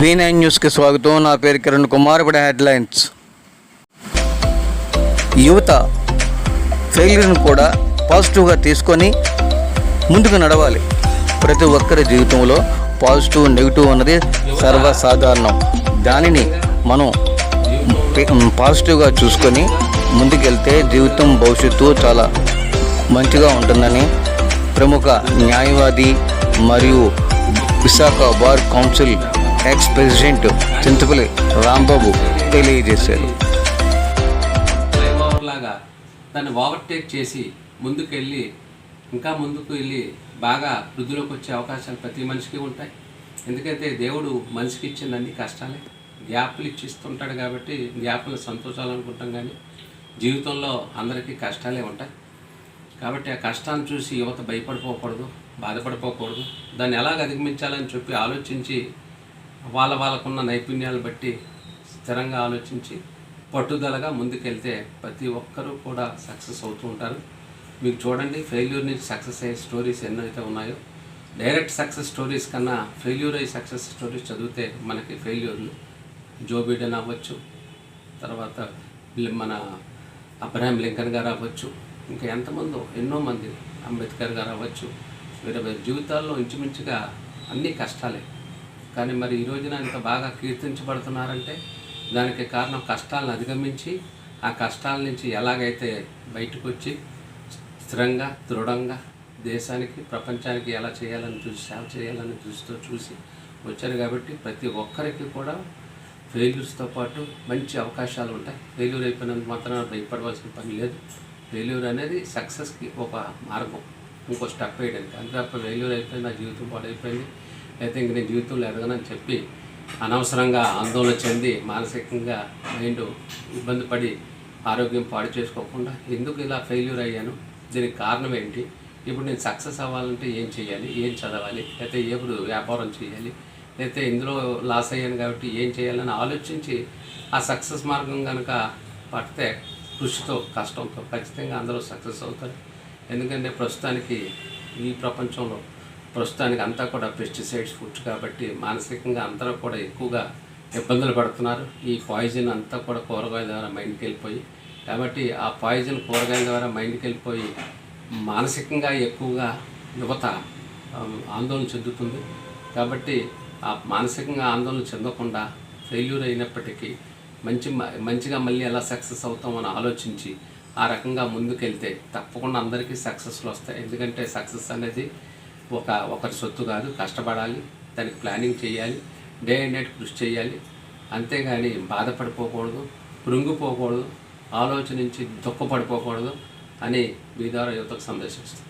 V nine న్యూస్కి స్వాగతం. నా పేరు కిరణ్ కుమార్. ఇప్పుడు హెడ్లైన్స్. యువత ఫెయిల్యూర్ను కూడా పాజిటివ్గా తీసుకొని ముందుకు నడవాలి. ప్రతి ఒక్కరి జీవితంలో పాజిటివ్ నెగిటివ్ అన్నది సర్వసాధారణం. దానిని మనం పాజిటివ్గా చూసుకొని ముందుకెళ్తే జీవితం భవిష్యత్తు చాలా మంచిగా ఉంటుందని ప్రముఖ న్యాయవాది మరియు Visakha bar council ex president Chintapalli Rambabu తెలియజేశారు. లాగా దాన్ని ఓవర్టేక్ చేసి ముందుకెళ్ళి ఇంకా ముందుకు వెళ్ళి బాగా వృద్ధిలోకి వచ్చే అవకాశాలు ప్రతి మనిషికి ఉంటాయి. ఎందుకంటే దేవుడు మనిషికి ఇచ్చిందన్ని కష్టాలే. గ్యాప్లు ఇచ్చిస్తుంటాడు కాబట్టి గ్యాప్లు సంతోషాలు అనుకుంటాం కానీ జీవితంలో అందరికీ కష్టాలే ఉంటాయి. కాబట్టి ఆ కష్టాన్ని చూసి యువత భయపడిపోకూడదు బాధపడిపోకూడదు. దాన్ని ఎలాగ అధిగమించాలని చెప్పి ఆలోచించి వాళ్ళ వాళ్ళకున్న నైపుణ్యాలు బట్టి స్థిరంగా ఆలోచించి పట్టుదలగా ముందుకెళ్తే ప్రతి ఒక్కరూ కూడా సక్సెస్ అవుతూ ఉంటారు. మీకు చూడండి ఫెయిల్యూర్ నుంచి సక్సెస్ అయ్యే స్టోరీస్ ఎన్నో అయితే ఉన్నాయో డైరెక్ట్ సక్సెస్ స్టోరీస్ కన్నా ఫెయిల్యూర్ అయ్యి సక్సెస్ స్టోరీస్ చదివితే మనకి ఫెయిల్యూర్లు. జో బిడెన్ అవ్వచ్చు తర్వాత మన అబ్రహాం లింకన్ గారు అవ్వచ్చు ఇంకా ఎంతమందో ఎన్నో మంది అంబేద్కర్ గారు అవ్వచ్చు. వీరి జీవితాల్లో ఇంచుమించుగా అన్నీ కష్టాలే. కానీ మరి ఈ రోజున ఇంత బాగా కీర్తించబడుతున్నారంటే దానికి కారణం కష్టాలను అధిగమించి ఆ కష్టాల నుంచి ఎలాగైతే బయటకు వచ్చి స్థిరంగా దృఢంగా దేశానికి ప్రపంచానికి ఎలా చేయాలని చూసి సేవ చేయాలని చూస్తూ చూసి వచ్చారు కాబట్టి ప్రతి ఒక్కరికి కూడా ఫెయిల్యూర్స్తో పాటు మంచి అవకాశాలు ఉంటాయి. ఫెయిల్యూర్ అయిపోయినంత మాత్రం భయపడవలసిన పని లేదు. ఫెయిల్యూర్ అనేది సక్సెస్కి ఒక మార్గం. ఇంకో స్టెప్ వేయడానికి. అంతే తప్ప ఫెయిల్యూర్ అయిపోయింది నా జీవితం పాడైపోయింది. అయితే ఇంక నేను జీవితంలో ఎదగనని చెప్పి అనవసరంగా ఆందోళన చెంది మానసికంగా మైండ్ ఇబ్బంది పడి ఆరోగ్యం పాడు చేసుకోకుండా ఎందుకు ఇలా ఫెయిల్యూర్ అయ్యాను? దీనికి కారణం ఏంటి? ఇప్పుడు నేను సక్సెస్ అవ్వాలంటే ఏం చేయాలి? ఏం చదవాలి? లేకపోతే ఎప్పుడు వ్యాపారం చేయాలి? లేకపోతే ఇందులో లాస్ అయ్యాను కాబట్టి ఏం చేయాలని ఆలోచించి ఆ సక్సెస్ మార్గం కనుక పడితే కృషితో కష్టంతో ఖచ్చితంగా అందరూ సక్సెస్ అవుతారు. ఎందుకంటే ప్రస్తుతానికి ఈ ప్రపంచంలో ప్రస్తుతానికి అంతా కూడా పెస్టిసైడ్స్ ఫుడ్స్ కాబట్టి మానసికంగా అందరూ కూడా ఎక్కువగా ఇబ్బందులు పడుతున్నారు. ఈ పాయిజన్ అంతా కూడా కూరగాయల ద్వారా మైండ్కి వెళ్ళిపోయి కాబట్టి ఆ పాయిజన్ కూరగాయల ద్వారా మైండ్కి వెళ్ళిపోయి మానసికంగా ఎక్కువగా యువత ఆందోళన చెందుతుంది. కాబట్టి ఆ మానసికంగా ఆందోళన చెందకుండా ఫెయిల్యూర్ అయినప్పటికీ మంచి మంచిగా మళ్ళీ ఎలా సక్సెస్ అవుతామని ఆలోచించి ఆ రకంగా ముందుకెళ్తే తప్పకుండా అందరికీ సక్సెస్లు వస్తాయి. ఎందుకంటే సక్సెస్ అనేది ఒక ఒకరి సొత్తు కాదు కష్టపడాలి దానికి ప్లానింగ్ చేయాలి డే అండ్ నైట్ కృషి చేయాలి. అంతేగాని బాధపడిపోకూడదు కృంగిపోకూడదు ఆలోచనించి దుఃఖపడిపోకూడదు అని మీ ద్వారా యువతకు సందేశిస్తాను